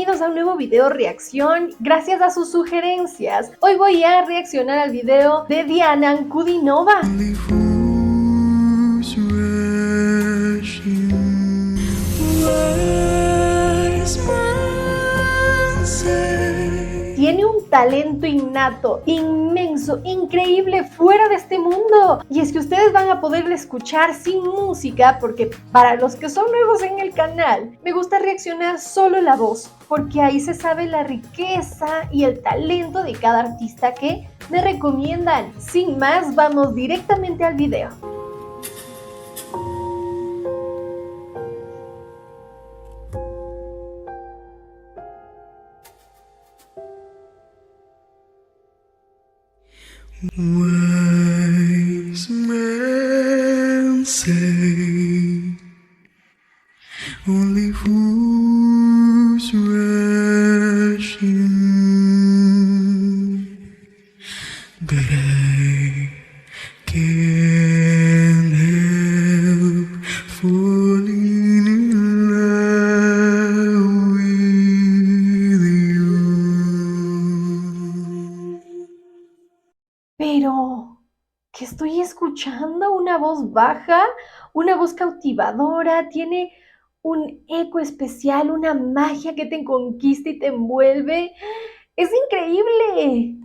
bienvenidos a un nuevo video reacción gracias a sus sugerencias. Hoy voy a reaccionar al video de Diana Kudinova. Talento innato, inmenso, increíble, fuera de este mundo. Y es que ustedes van a poder escuchar sin música porque para los que son nuevos en el canal, me gusta reaccionar solo la voz, porque ahí se sabe la riqueza y el talento de cada artista que me recomiendan. Sin más, vamos directamente al video. Wise men say only fools rush in, ¿qué estoy escuchando? ¿Una voz baja? ¿Una voz cautivadora? ¿Tiene un eco especial? ¿Una magia que te conquista y te envuelve? ¡Es increíble!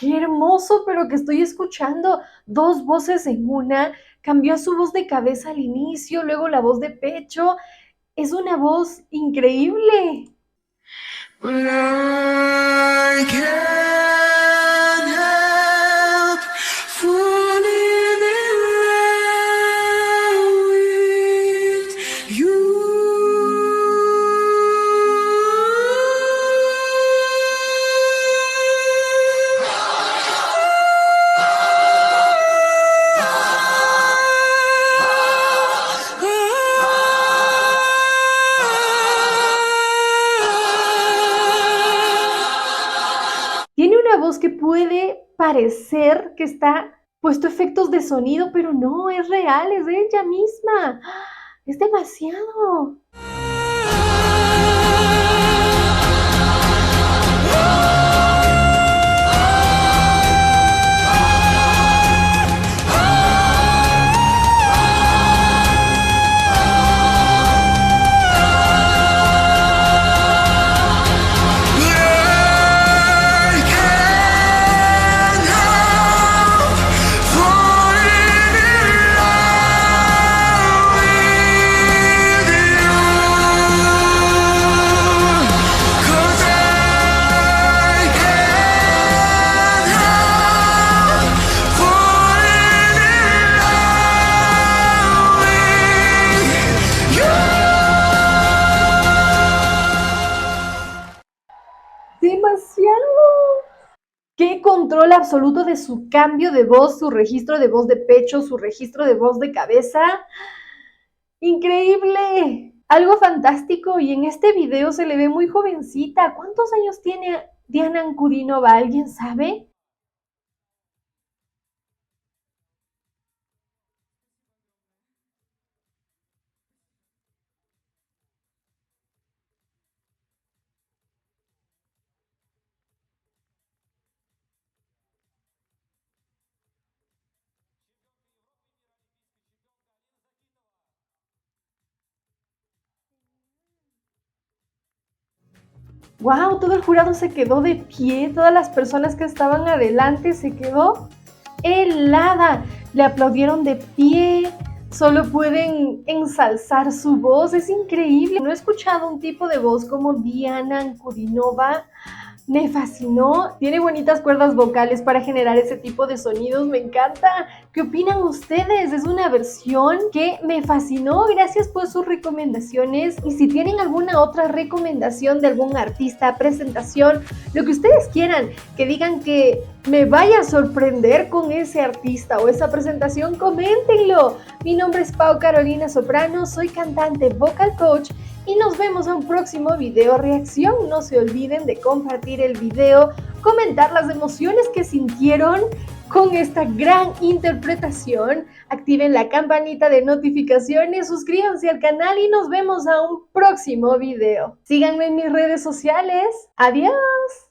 ¡Qué hermoso! Pero que estoy escuchando dos voces en una. Cambió su voz de cabeza al inicio, luego la voz de pecho. Es una voz increíble. Voz que puede parecer que está puesto efectos de sonido, pero no, es real, es ella misma. Es demasiado. Control absoluto de su cambio de voz, su registro de voz de pecho, su registro de voz de cabeza. Increíble. Algo fantástico y en este video se le ve muy jovencita. ¿Cuántos años tiene Diana Ankudinova? ¿Alguien sabe? ¡Wow! Todo el jurado se quedó de pie, todas las personas que estaban adelante se quedó helada. Le aplaudieron de pie, solo pueden ensalzar su voz, es increíble. No he escuchado un tipo de voz como Diana Ankudinova. Me fascinó. Tiene bonitas cuerdas vocales para generar ese tipo de sonidos. Me encanta. ¿Qué opinan ustedes? Es una versión que me fascinó. Gracias por sus recomendaciones. Y si tienen alguna otra recomendación de algún artista, presentación, lo que ustedes quieran, que digan que me vaya a sorprender con ese artista o esa presentación, coméntenlo. Mi nombre es Pau Carolina Soprano, soy cantante, vocal coach y nos vemos en un próximo video reacción. No se olviden de compartir el video, comentar las emociones que sintieron con esta gran interpretación. Activen la campanita de notificaciones, suscríbanse al canal y nos vemos a un próximo video. Síganme en mis redes sociales. Adiós.